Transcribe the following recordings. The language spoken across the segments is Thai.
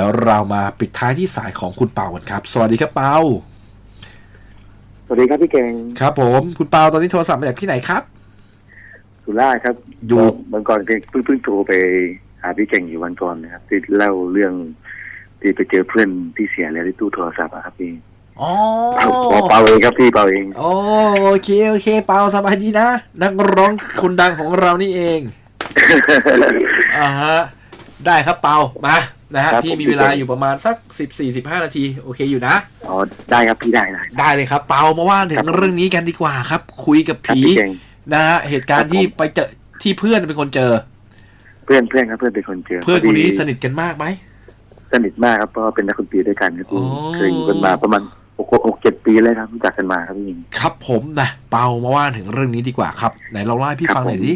ดี๋ยวเรามาปิดท้ายที่สายของคุณเปากันครับ สวัสดีครับเปาสวัสดีครับพี่เก่งครับ ผมคุณเปาตอนนี้โทรศัพท์มาจากที่ไหนครับสุราษฎร์ครับอยู่วันก่อนเก่งเพิ่งเพิ่งโทรไปหาพี่เก่งอยู่วันก่อนนะครับที่เล่าเรื่องที่ไปเจอเพื่อนที่เสียแล้วที่ตู้โทรศัพท์อะครับพี่อ๋อเปาเปาเปาเองครับพี่เปาเองโอโอเคโอเค เปาสบายดีนะนักร้องคนดังของเรานี่เองอ่าฮะ ได้ครับเปามานะฮะครับพี่ผม มีเวลาอยู่ประมาณสักสิบสี่สิบห้านาทีโอเคอยู่นะ อ๋อได้ครับพี่ได้ได้ ได้เลยครับ เปามาว่าถึครังบผม เรื่องนี้กันดีกว่าครับ คุยกับครับผีพี่เก่ง นะฮะเหตุการครัณ์บที่ผมไปเจอที่เพื่อนเป็นคนเจอ เพื่อนเพื่อนครับเพื่อนเป็นคนเจอเพื่อนคนนี้พดีสนิทกันมากไหม สนิทมากครับเพราะว่าเป็นนักดนตรีด้วยกันครับพี่อ๋อ เคยอยู่กันมาประมาณหกหกเจ็ดปีเลยครับรู้จักกันมาครับพี่ครับผมนะเปามาว่าถึงเรื่องนี้ดีกว่าครับไหนเราเล่าให้พี่ครับฟังหน่อยผม สิ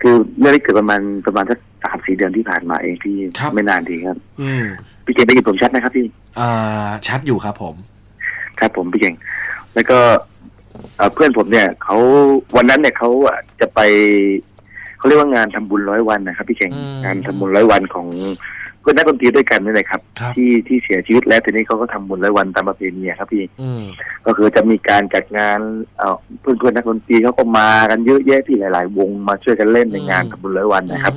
คือเรื่องนี้เกิดประมาณประมาณสัก สามสี่เดือนที่ผ่านมาเองพี่ครับ ไม่นานทีครับ อืมพี่เก่งได้ยินผมชัดนะครับพี่ อ่าชัดอยู่ครับผม ครับผมพี่เก่ง แล้วก็เอ่อเพื่อนผมเนี่ยเขาวันนั้นเนี่ยเขาอะจะไปเขาเรียกว่างานทำบุญร้อยวันนะครับ พี่เก่งอืมงานทำบุญร้อยวันของเพื่อนนักดนตรีด้วยกันนี่แหละครับ ครับ ที่ที่เสียชีวิตแล้วทีนี้เขาก็ทำบุญร้อยวันตามประเพณีอะครับพี่ อืมก็คือจะมีการจัดงานเอ่อเพื่อนเพื่อนๆนักดนตรีเขาก็มากันเยอะแยะที่หลาย ๆ วงมาช่วยกันเล่นในงานทำบุญร้อยวันนะครับ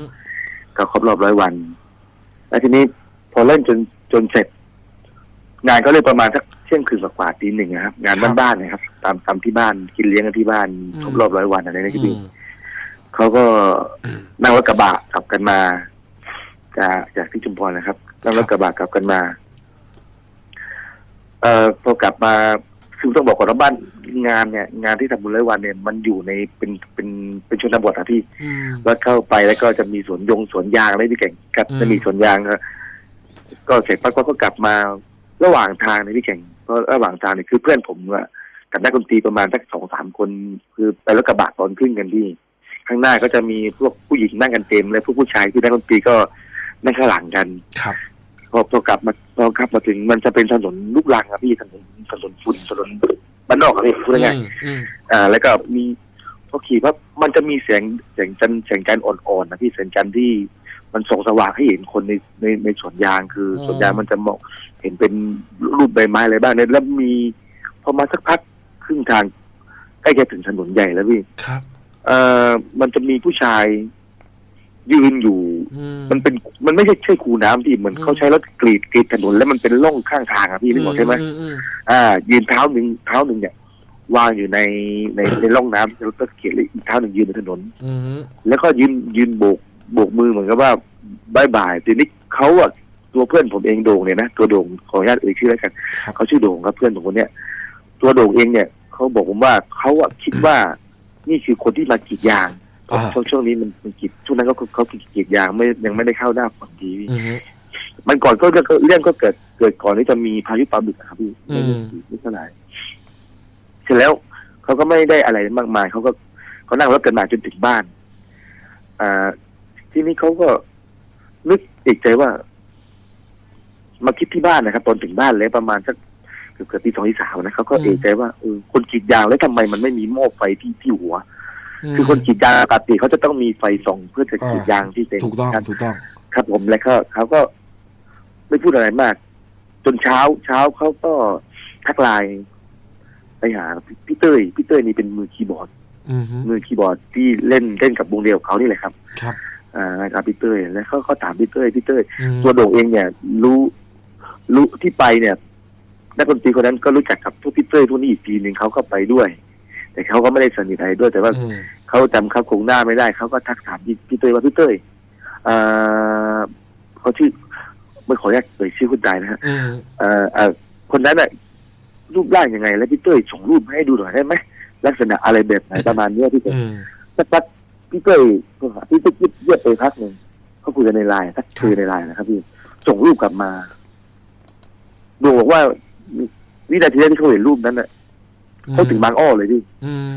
ก็ครบรอบร้อยวัน แล้วทีนี้พอเล่นจนจนเสร็จ งานก็เลยประมาณสักเที่ยงคืนกว่าๆตีหนึ่งนะครับ งานบ้านๆนะครับ ตามตามที่บ้านกินเลี้ยงกันที่บ้านครบรอบร้อยวันอะไรนะอืพี่มเขาก็นั่งรถกระบะกลับกันมา จากจากที่ชุมพรนะครับนั่งรถกระบะกลับกันมา เอ่อพอกลับมา คือต้องบอกก่อนว่าบ้านงานเนี่ย งานที่ทำบุญร้อยวันเนี่ยมันอยู่ในเป็นเป็นเป็นชนบทอะพี่อืม แล้วเข้าไปแล้วก็จะมีสวนยงสวนยางอะไรพี่เก่งกับอืม จะมีสวนยางก็ก็เสร็จปั๊บก็กลับมา ระหว่างทางเนี่ยพี่เก่งเพราะระหว่างทางเนี่ยคือเพื่อนผมอะกับนักดนตรีประมาณสักสองสามคน คือไปรถกระบะตอนขึ้นกันที่ ข้างหน้าก็จะมีพวกผู้หญิงนั่งกันเต็มและพวกผู้ชายที่นักดนตรีก็นั่งข้างหลังกัน ครับ พอพอกลับมา พอกลับมาถึงมันจะเป็นถนนลูกรังครับพี่ถนนถนนฝุ่นถนนบ้านนอกครับพี่พูดง่ายอืมอืมๆอ่า แล้วก็มีพอขี่ปั๊บมันจะมีเสียงเสียงจันทร์แสงจันทร์อ่อนๆนะพี่แสงจันทร์ที่มันส่องสว่างให้เห็นคนในในในสวนยางคือสวนยางมันจะมองเห็นเป็นรูปใบไม้อะไรบ้างเนี่ยแล้วมีพอมาสักพักครึ่งทางใกล้จะถึงถนนใหญ่แล้วพี่ครับ เอ่อมันจะมีผู้ชาย ยืนอยู่อืมมันเป็นมันไม่ใช่ใช่คูน้ำที่เหมือนอืมเขาใช้รถกรีดกรีดถนนแล้วมันเป็นร่องข้างทางอะพี่นึกออกใช่ไหมอือืมอ่า ยืนเท้าหนึ่งเท้าหนึ่งเนี่ยวางอยู่ในในในร่องน้ำรถก็เขียนเลยอีกเท้าหนึ่งยืนบนถนนอืมแล้วก็ยืนยืนโบกโบกมือเหมือนกับว่าบายบายทีนี้เขาอะตัวเพื่อนผมเองโด่งเนี่ยนะตัวโด่งขออนุญาตเอ่ยชื่อแล้วกันครับเขาชื่อโด่งครับเพื่อนผมคนเนี้ยตัวโด่งเองเนี่ยเขาบอกผมว่าเขาอะคิดว่านี่คือคนที่มากรีดยาง อ่าช่วงช่วงนี้มันมันกรีดช่วงนั้นก็เขากรีดยางไม่ยังไม่ได้เข้าหน้าฝนดีอืมมันก่อนก็ก็เรื่องก็เกิดเกิดก่อนที่จะมีพายุปลาบึกอะครับพี่อืมไม่เท่าไหร่เสร็จแล้วเขาก็ไม่ได้อะไรมากมายเขาก็เขานั่งรถกันมาจนถึงบ้านอ่าที่นี้เขาก็นึกอีกใจว่า มาคิดที่บ้านนะครับ ตอนถึงบ้านแล้วประมาณสักเกือบเกือบตีสองที่สามนะเขาก็อืมเอกใจว่าเออคนกรีดยางแล้วทำไมมันไม่มีหม้อไฟที่ที่หัวม คือคนกรีดยางปกติเขาจะต้องมีไฟส่องเพื่อจะกรีดยางที่เป็นถูกต้องครับถูกต้อง ครับผมแล้วก็เขาก็ไม่พูดอะไรมาก จนเช้าเช้าเขาก็ทักไลน์ไปหาพี่เต้ยพี่เต้ยนี่เป็นมือคีย์บอร์ดอืมมือคีย์บอร์ดที่เล่นเล่นกับวงเดียวกับเขานี่แหละครับ ครับอ่านะครับพี่เต้ยแล้วเขาเขาถามพี่เต้ยพี่เต้ยอืมตัวโด่งเองเนี่ย รู้รู้ที่ไปเนี่ยนักดนตรีคนนั้นก็รู้จักกับพวกพี่เต้ยพวกนี้อีกทีหนึ่งเขาก็ไปด้วย แต่เขาก็ไม่ได้สนิทอะไรด้วยแต่ว่าอืมเขาจำครับคงหน้าไม่ได้เขาก็ทักถามพี่พี่เต้ยว่าพี่เต้ยอ่าเขาชื่อไม่ขออนุญาตเอ่ยชื่อคุณตายนะฮะอืมเอ่อเอ่อคนนั้นน่ะรูปร่างยังไง แล้วพี่เต้ยส่งรูปมาให้ดูหน่อยได้ไหมลักษณะอะไรแบบไหนประมาณเนี้ยพี่เต้ยอืมสักพักพี่เต้ยก็หาพี่เต้ยเยียบไปพักหนึ่งเขาคุยกันในไลน์สักคุยในไลน์นะครับพี่ส่งรูปกลับมาดูบอกว่าวินาทีแรกที่เขาเห็นรูปนั้นน่ะ เขาถึงบางอ้อเลยพี่อืม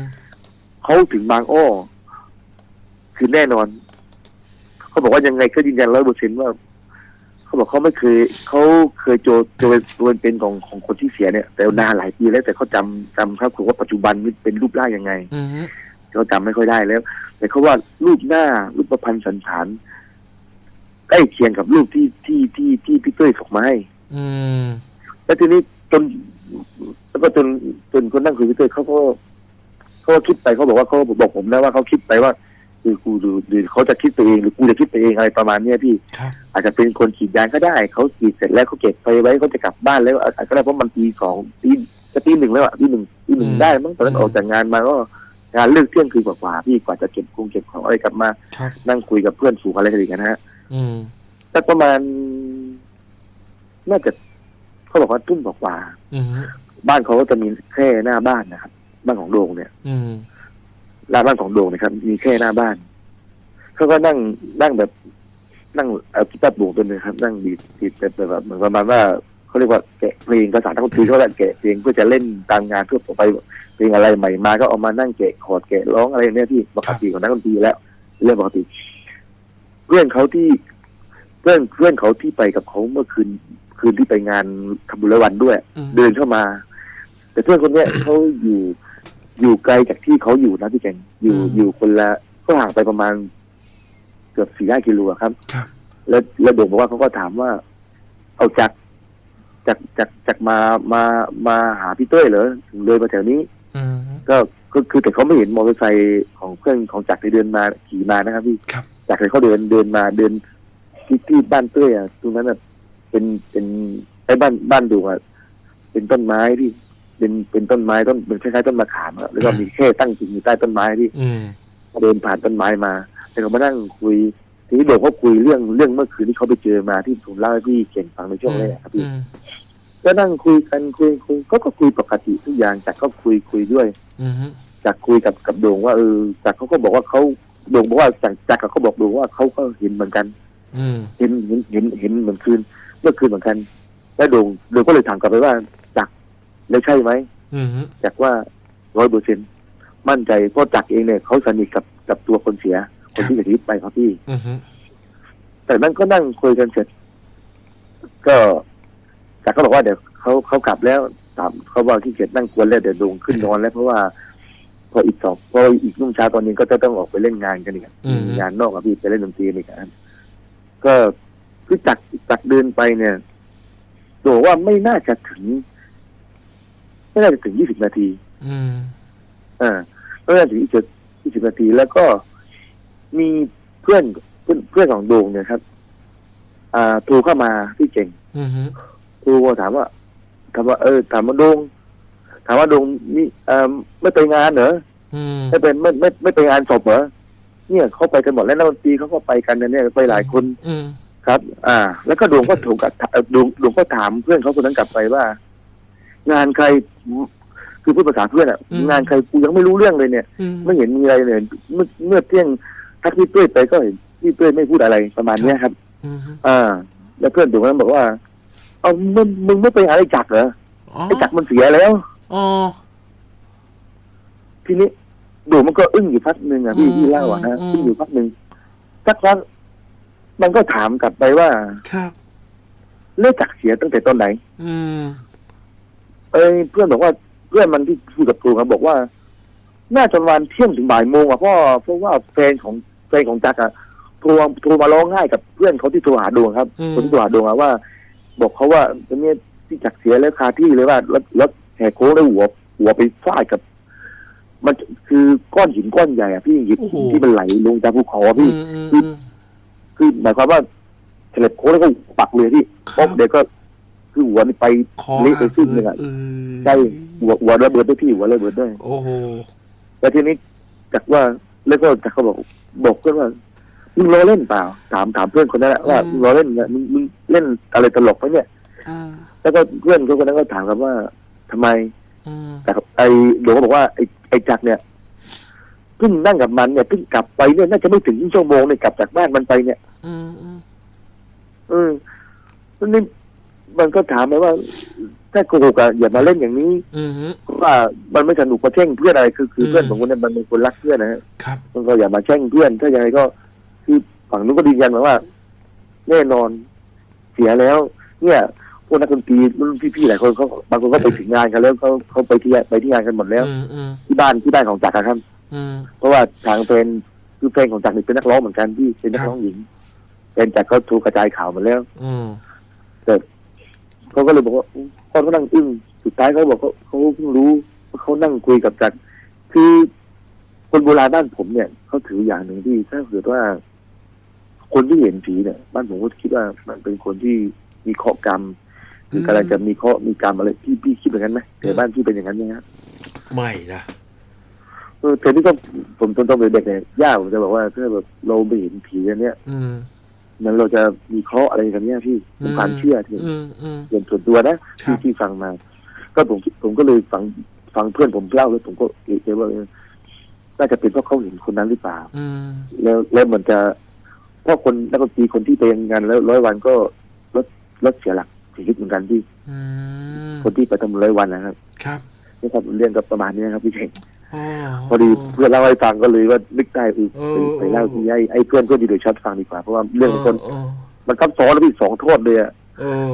เขาถึงบางอ้อ คือแน่นอน เขาบอกว่ายังไงก็ยืนยันร้อยเปอร์เซ็นต์ว่า เขาบอกเขาไม่เคยเขาเคยโจโจตัวเป็นของของคนที่เสียเนี่ย แต่นานหลายปีแล้วแต่เขาจำจำครับคือว่าปัจจุบันนี้เป็นรูปร่างยังไงอืมเขาจำไม่ค่อยได้แล้ว แต่เขาว่ารูปหน้ารูปประพันธ์สันฐานใกล้เคียงกับรูปที่ที่ที่ที่พี่ตุ้ยส่งมาให้อืมแล้วทีนี้จน แล้วก็จนจนคนนั่งคุยกับพี่ตุ้ยเขาก็เขาก็คิดไปเขาบอกว่าเขาบอกผมนะว่าเขาคิดไปว่าคือกูหรือหรือเขาจะคิดไปเองหรือกูจะคิดไปเองอะไรประมาณเนี้ยพี่ ครับอาจจะเป็นคนขีดยางก็ได้เขาขีดเสร็จแล้วเขาเก็บไปไว้เขาจะกลับบ้านแล้วอาจจะได้เพราะมันตีสองตีจะตีหนึ่งแล้วอะตีหนึ่งตีหนึ่งได้มั้งตอนนั้นออกจากงานมาก็งานเลิกเที่ยงคืนกว่าๆพี่กว่าจะเก็บคงเก็บของอะไรกลับมา ครับนั่งคุยกับเพื่อนฝูงอะไรกันอีกนะฮะอืมสักประมาณ น่าจะเขาบอกว่าทุ่มกว่าอืมๆ บ้านเขาก็จะมีแค่หน้าบ้านนะครับ บ้านของโดงเนี่ย อืมหน้าบ้านของโดงนะครับ มีแค่หน้าบ้าน เขาก็นั่งนั่งแบบ นั่งเอากีตาร์โบกตัวหนึงครับ นั่งดีดดีดแบบแบบเหมือนประมาณว่าเขาเรียกว่าแกะเพลงภาษาทั้งทีเขาเรียกแกะเพลงเพื่อจะเล่นตามงานเพื่อไปเพลงอะไรใหม่มาก็เอามานั่งแกะคอร์ดแกะร้องอะไรเนี่ยที่ปกติของนักดนตรีแล้ว เรื่องปกติ เพื่อนเขาที่เพื่อนเพื่อนเขาที่ไปกับเขาเมื่อคืนคืนที่ไปงานทำบุญร้อยวันด้วย อืม เดินเข้ามา แต่เพื่อนคนเนี้ยเขาอยู่อยู่ไกลจากที่เขาอยู่นะพี่แกงอยู่อยู่คนละก็ห่างไปประมาณ เกือบสี่ห้ากิโลอะครับ ครับ แล้วแล้วโด่งบอกว่าเขาก็ถามว่า เอาจากจากจากจากมามามาหาพี่เต้ยเหรอถึงเลยมาแถวนี้ อืม ก็ก็คือแต่เขาไม่เห็นมอเตอร์ไซค์ของเพื่อนของจักรที่เดินมาขี่มานะครับพี่ครับจากรเขาเดินเดินมาเดินที่ที่บ้านเต้ยอะตรงนั้นอะเป็นเป็นไอ้บ้านบ้านดูอะเป็นต้นไม้ที่ เป็นเป็นต้นไม้ต้นเป็นคล้ายๆต้นมะขามอะแล้วก็มีแค่ตั้งจริงอยู่ใต้ต้นไม้ที่อืมเดินผ่านต้นไม้มาแต่เขามานั่งคุย ทีนี้โด่งเขาคุยเรื่องเรื่องเมื่อคืนที่เขาไปเจอมาที่ผมเล่าให้พี่เก่งฟังในช่วงแรกครับพี่อืมก็นั่งคุยกันคุยคุยเขาก็คุยปกติทุกอย่างจากก็คุยคุยด้วยอืมจากคุยกับกับโด่งว่าเออจากเขาก็บอกว่าเขาโด่งบอกว่าจากจากเขาบอกโด่งว่าเขาก็เห็นเหมือนกันอืมเห็นเห็นเห็นเห็นเหมือนคืนเมื่อคืนเหมือนกัน แล้วโด่งโด่งก็เลยถามกลับไปว่าจักร แล้วใช่ไหมอืมจักรว่าร้อยเปอร์เซ็นมั่นใจเพราะจักรเองเนี่ยเขาสนิทกับกับตัวคนเสีย คนที่เสียชีวิตไปครับพี่อืมแต่นั้นก็นั่งคุยกันเสร็จ ก็จักรก็บอกว่าเดี๋ยวเขาเขากลับแล้วถามเขาว่าที่เกียจนั่งกวนแล้วเดี๋ยวโด่งขึ้นนอนแล้วเพราะว่า พออีกสองพออีกนุ่งเช้าตอนนี้ก็จะต้องออกไปเล่นงานกันอีกอะมีงานนอกอะพี่ไปเล่นดนตรีอีกอะก็คือจักรจักรเดินไปเนี่ยบอกว่าไม่น่าจะถึง ไม่น่าจะถึงยี่สิบนาที อืมอ่าไม่น่าจะถึงยี่สิบยี่สิบนาทีแล้วก็มีเพื่อนเพื่อนเพื่อนของโด่งเนี่ยครับ อ่าโทรเข้ามาที่เก่งอืมโทรมาถามว่าถามว่าเออถามว่าโด่งถามว่าโด่งนี่เอ่อไม่ไปงานเหรออืมไม่เป็นไม่ไม่ไม่ไปงานศพเหรอเนี่ยเขาไปกันหมดแล้วนักดนตรีเขาก็ไปกันนะเนี่ยไปหลายคน อืมครับ อ่า แล้วก็ดวงก็ถูกกับเอ่อดวงดวงก็ถามเพื่อนเขาคนนั้นกลับไปว่า งานใครคือพูดภาษาเพื่อนอะงานใครกูยังไม่รู้เรื่องเลยเนี่ย อืม ไม่เห็นมีอะไรเลยเมื่อเมื่อเที่ยงทักพี่เต้ยไปก็เห็นพี่เต้ยไม่พูดอะไรประมาณเนี้ยครับ อืมอ่า แล้วเพื่อนดวงนั้นบอกว่า เอามึงมึงไม่ไปหาไอ้จักรเหรออ๋อไอ้จักรมันเสียแล้ว อ๋อ ทีนี้ดูมันก็อึ้งอยู่พักหนึ่งอะพี่อืมพี่เล่าอะนะอืม อึ้งอยู่พักหนึ่งสักพักมันก็ถามกลับไปว่าครับ เลิกจักรเสียตั้งแต่ตอนไหน อืม เอ้ยเพื่อนบอกว่าเพื่อนมันที่พูดกับครูครับบอกว่า น่าจะประมาณเที่ยงถึงบ่ายโมงอะเพราะเพราะว่าแฟนของแฟนของจักรอะโทรโทรมาร้องไห้กับเพื่อนเขาที่โทรหาดวงครับอืม คนที่โทรหาดวงอะว่า บอกเขาว่าตอนนี้ที่จักรเสียแล้วคาที่เลยว่าแล้วแล้วแหกโค้งแล้วหัว หัวไปฟาดกับ มันคือก้อนหินก้อนใหญ่อะพี่หินโอ้โห ที่มันไหลลงจากภูเขาอะอืพี่ มอืมอืม คือหมายความว่าเฉลิบโค้งแล้วก็ปักเลยพี่คป๊รัอบเด็กก็ คือหัวนี่ไปคอเละไปครึ่งหนึ่งอะเออใช่หัวหัวระเบิดด้วยพี่หัวระเบิดด้วยโอ้โหแล้วทีนี้จากว่าแล้วก็จากเขาบอกบอกเพื่อนว่ามึงรอเล่นเปล่า ถามถามเพื่อนคนนั้นแหละว่าอืมมึงรอเล่นเนี่ยมึงมึงเล่นอะไรตลกไหมเนี่ยอ่าแล้วก็เพื่อนเขาคนนั้นก็ถามครับว่าทำไมอืมแต่ไอ้โดงก็บอกว่าไอ้ไอ้จักรเนี่ยเพิ่งนั่งกับมันเนี่ยเพิ่งกลับไปเนี่ยน่าจะไม่ถึงชั่วโมงเนี่ยกลับจากบ้านมันไปเนี่ย อืมอืมเออแล้วนี่ มันก็ถามไปว่า ถ้าโกหกอะอย่ามาเล่นอย่างนี้อืมเพราะว่ามันไม่สนุกมาแช่งเพื่อนอะไรคือคืออืมเพื่อนของคนเนี้มันเป็นคนรักเพื่อนนะฮะครับ มันก็อย่ามาแช่งเพื่อน ถ้ายังไงก็คือฝั่งนู้นก็ยืนยันมาว่า แน่นอน เสียแล้ว เนี่ยพวกนักดนตรีรุ่นพี่ๆหลายคนเขาบางคนก็ไปถึงงานกันแล้วเขาเขาไปที่ไปที่งานกันหมดแล้ว อืมอืมที่บ้านที่บ้านของจักรอะครับ อืม เพราะว่าทางแฟนคือแฟนของจักรนี่เป็นนักร้องเหมือนกันที่เป็นนักร้องหญิงแฟเป็นจากเขาถูกกระจายข่าวมาแล้ว อืม เขาก็เลยบอกว่าคนก็นั่งอึ้งสุดท้ายเขาบอกเขาเขาเพิ่งรู้ว่าเขานั่งคุยกับจักรคือคนโบราณบ้านผมเนี่ยเขาถืออย่างหนึ่งที่ถ้าเกิดว่า คนที่เห็นผีเนี่ย บ้านผมก็คิดว่ามันเป็นคนที่มีเคราะห์กรรมหรือกำลังจะมีเคราะห์มีกรรมอะไรพี่พี่คิดแบบนั้นไหมในบ้านพี่เป็นอย่างนั้นไหมครับไม่นะเออแต่ที่ต้องผมตอนต้องเป็นเด็กเนี่ยย่าผมจะบอกว่าถ้าแบบเราไม่เห็นผีอันเนี้ย อืมมันเราจะมีเคราะห์อะไรกันเนี่ยพี่เป็นความเชื่อที่อืมอืมส่วนส่วนตัวนะครับที่ที่ฟังมา ก็ผมผมก็เลยฟังฟังเพื่อนผมเล่าแล้วผมก็เอะใจว่าเออน่าจะเป็นเพราะเขาเห็นคนนั้นหรือเปล่าอืมแล้วแล้วมันจะเพราะคนนักดนตรีคนที่ไปงานแล้วร้อยวันก็รถรถเสียหลักเสียชีวิตเหมือนกันที่อืมคนที่ไปทำร้อยวันนะครับ ครับนี่ครับเรื่องก็ประมาณนี้นะครับพี่เก่ง อ๋อพอดีเพื่อนเล่าให้ฟังก็เลยว่านึกได้คือเอไปอไปเล่าที่ไอ้ไอ้เพื่อนเพื่อนดีโดยช็อตฟังดีกว่าเพราะว่าเรื่องของคนเออมันซับซ้อนแล้วพี่สองโทษเลยอะเออ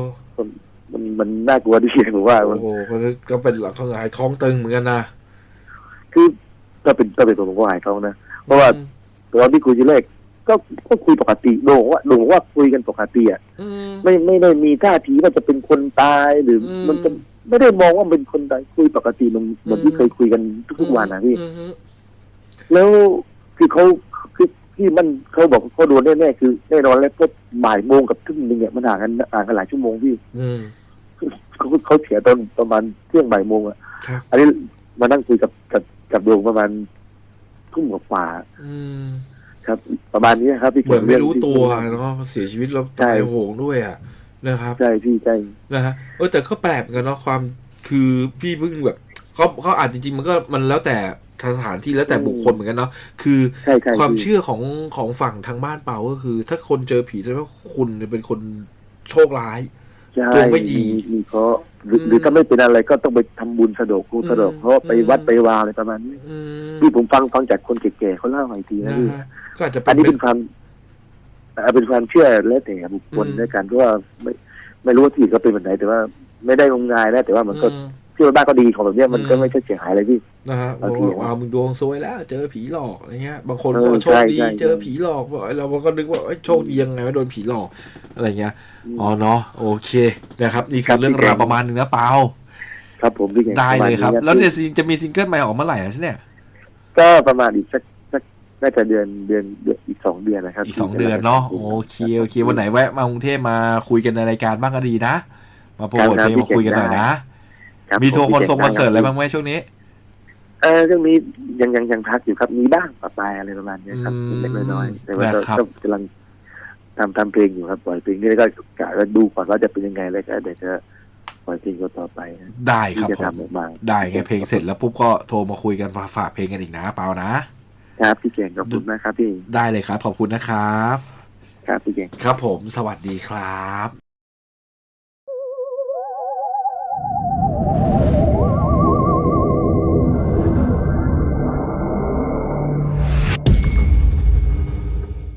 มันมันน่ากลัวที่ผมว่ามัน โอ้โหก็ก็เป็นหลักเขาหงายท้องตึงเหมือนกันนะคือถ้าเป็นถ้าเป็นผมก็หายท้องนะ เพราะว่า ตอนที่คุยทีแรกก็ก็คุยปกติโด่งว่าโด่งว่าคุยกันปกติอะอืม ไม่ไม่ได้มีท่าทีว่าจะเป็นคนตายหรืออม มันจะ ไม่ได้มองว่าเป็นคนตายคุยปกติมันเหมือนที่เคยคุยกันทุกๆวันนะพี่อืมอืมแล้วคือเขาคือที่มันเขาบอกเขาโดนแน่ๆคือแน่นอนแล้วก็บ่ายโมงกับทุ่มหนึ่งเนี่ยมันห่างกันห่างกันหลายชั่วโมงพี่อืมเขาเขาเสียตอนประมาณเที่ยงบ่ายโมงอะครับอันนี้มานั่งคุยกับกับกับดวงประมาณทุ่มกว่าๆอืมครับ ประมาณนี้ครับพี่เหมือนไม่รู้ที่ตัวที่แล้วก็เสียชีวิตแล้วใช่ตายโหงด้วยอะ นะครับใช่พี่ใช่นะฮะเออแต่ก็แปลกเหมือนกันเนาะความคือพี่เพิ่งแบบเขาเขาอาจจริงๆมันก็มันแล้วแต่สถานที่แล้วแต่บุคคลเหมือนกันเนาะคือใช่ใช่ความพี่เชื่อของของฝั่งทางบ้านเปาก็คือ ถ้าคนเจอผีแสดงว่าคุณเนี่ยเป็นคนโชคร้ายใช่ตัวไม่ดีมีเคราะห์หรืออืมหรือถ้าไม่เป็นอะไรก็ต้องไปทำบุญสะดอกคูสะดอกอืมเพราะไปอืมวัดไปวาอะไรประมาณนี้อืมที่ผมฟังฟังจากคนแก่ๆเขาเล่ามาอีกทีนะนะพี่ฮะก็อาจจะเป็อันนนี้เป็นความอ่า เป็นความเชื่อแล้วแต่บุคคลอืมด้วยกันเพราะว่าไม่ไม่รู้ว่าที่เขาเป็นแบบไหนแต่ว่าไม่ได้งมงายนะแต่ว่ามันก็อืมเชื่อว่าบ้านก็ดีของแบบเนี้ยมันก็อืมไม่ใช่เสียหายอะไรพี่นะฮะบางบอกทีว่านะอ้าวมึงดวงซวยแล้ว เจอผีหลอกอะไรเงี้ย บางคนเอก็อโชคดีใช่ใช่เจอผีหลอกบอกไอ้เราก็นึกว่าเอ้ยโชคดียังไงว่าโดนผีหลอกอะไรเงี้ยอ๋อเนาะโอเคนะครับนี่ครัคือบเรื่องพี่แกราวประมาณหนึงนะเปาครับผมพี่เก่งได้เลยครับประมาณนี้นะแล้วเดี๋ยวซิงจะมีซิงเกิลใหม่ออกเมื่อไหร่อะเนี่ยก็ประมาณอีกสักสัก น่าจะเดือนเดือนเดือนอีกสองเดือนนะครับ อีกสองเดือนเนาะโอเคโอเควันไหนแวะมากรุงเทพมาคุยกันในรายการบ้างก็ดีนะ มาโปรโมทเพลงมาคุยกันหน่อยนะครับมีทัวร์ผคนทรงคอนเสิร์ตอะไรพี่บ้างไหมช่วงนี้ เออเรื่องนี้ยังยังยังพักอยู่ครับมีบ้างปะปายอะไรประมาณเนี้ยครับอืมเล็กๆน้อยๆแต่ว่านะครับก็กำลังทำทำเพลงอยู่ครับปล่อยเพลงนี้แล้วก็กะว่าดูก่อนว่าจะเป็นยังไงแล้วก็เดี๋ยวจะปล่อยเพลงต่อไปนะได้คที่รับจะผมทำออกมาได้ไงเพลงเสร็จแล้วปุ๊บก็โทรมาคุยกันฝากเพลงกันอีกนะเปานะ ครับ พี่เก่งขอบคุณมากครับพี่ ได้เลยครับ ขอบคุณนะครับ ครับพี่เก่ง ครับผม สวัสดีครับ